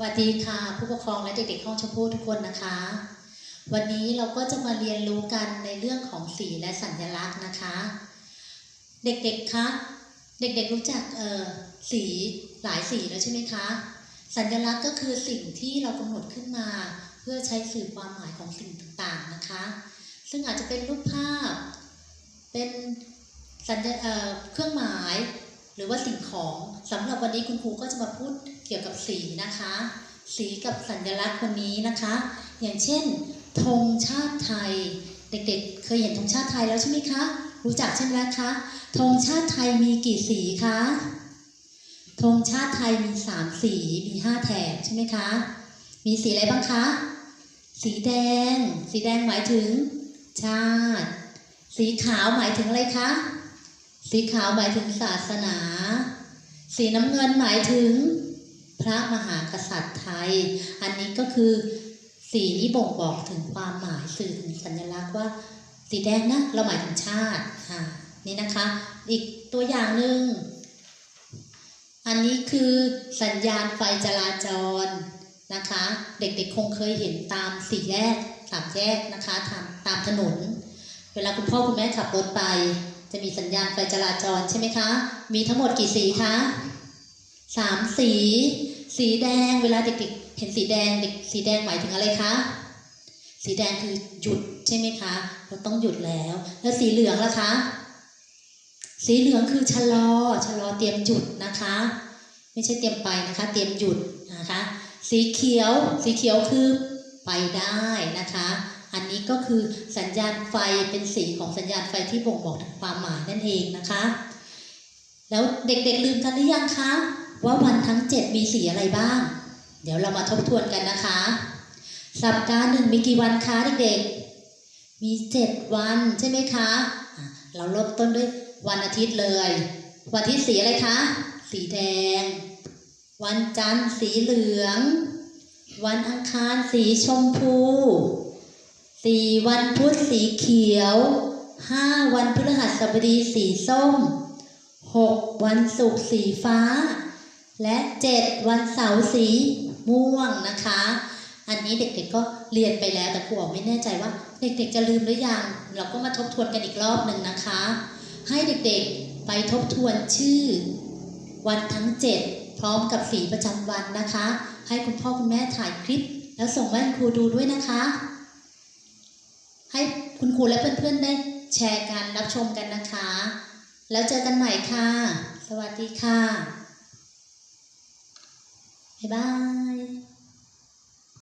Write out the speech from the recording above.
วัสดีค่ะผู้ปกครองและเด็กๆห้องชมพู่ทุกคนนะคะ วันนี้เราก็จะมาเรียนรู้กันในเรื่องของสีและสัญลักษณ์นะคะ เด็กๆคะเด็กๆรู้จักเอ่อสีหลายสีแล้วใช่ไหมคะ สัญลักษณ์ก็คือสิ่งที่เรากำหนดขึ้นมา เพื่อใช้สื่อความหมายของสิ่งต่างๆนะคะ ซึ่งอาจจะเป็นรูปภาพ เป็นสัญญเอ่อเครื่องหมายหรือว่าสิ่งของสำหรับวันนี้คุณครูก็จะมาพูด เกี่ยวกับสีนะคะ สีกับสัญลักษณ์วันนี้นะคะ อย่างเช่นธงชาติไทย เด็กๆ เคยเห็นธงชาติไทยแล้วใช่ไหมคะ รู้จักใช่ไหมคะธงชาติไทยมีกี่สีคะธงชาติไทยมีสามสีมีห้าแถบใช่ไหมคะ มีสีอะไรบ้างคะ สีแดง สีแดงหมายถึง ชาติ สีขาวหมายถึงอะไรคะ สีขาวหมายถึงศาสนา สีน้ำเงินหมายถึง พระมหากษัตริย์ไทย อันนี้ก็คือสีนี้บ่งบอกถึงความหมายสื่อถึงสัญลักษณ์ว่า สีแดงนะเราหมายถึงชาติอ่านี่นะคะ อีกตัวอย่างหนึ่งอันนี้คือสัญญาณไฟจราจรนะคะ เด็กๆคงเคยเห็นตามสี่แยกสามแยกนะคะตามตามถนน เวลาคุณพ่อคุณแม่ขับรถไป จะมีสัญญาณไฟจราจรใช่ไหมคะ มีทั้งหมดกี่สีคะ สามสี สีแดงเวลาเด็กๆเห็นสีแดงเด็กสีแดงหมายถึงอะไรคะสีแดงคือหยุดใช่ไหมคะ เราต้องหยุดแล้ว แล้วสีเหลืองล่ะคะ สีเหลืองคือชะลอชะลอเตรียมหยุดนะคะ ไม่ใช่เตรียมไปนะคะ เตรียมหยุดนะคะ สีเขียวสีเขียวคือไปได้นะคะ อันนี้ก็คือสัญญาณไฟเป็นสีของสัญญาณไฟที่บ่งบอกถึงความหมายนั่นเองนะคะ แล้วเด็กๆลืมกันหรือยังคะ ว่าวันทั้ง7มีสีอะไรบ้าง เดี๋ยวเรามาทบทวนกันนะคะ สัปดาห์หนึ่งมีกี่วันคะเด็กๆ มี7วันใช่ไหมคะ เราเริ่มต้นด้วยวันอาทิตย์เลย วันอาที่สีอะไรคะ สีแดง วันจันทร์สีเหลือง วันอังคารสีชมพูสี่วันพุธสีเขียวห้าวันพฤหัสบดีสีส้มหกวันศุกร์สีฟ้า และเจ็ดวันเสาร์สีม่วงนะคะ อันนี้เด็กๆก็เรียนไปแล้วแต่ครูอ๋อไม่แน่ใจว่า เด็กๆจะลืมหรือยัง เราก็มาทบทวนกันอีกรอบหนึ่งนะคะ ให้เด็กๆไปทบทวนชื่อ วันทั้ง 7 พร้อมกับสีประจำวันนะคะ ให้คุณพ่อคุณแม่ถ่ายคลิป แล้วส่งมาให้ครูดูด้วยนะคะ ให้คุณครูและเพื่อนๆได้แชร์กันรับชมกันนะคะ แล้วเจอกันใหม่ค่ะ สวัสดีค่ะ บ๊ายบาย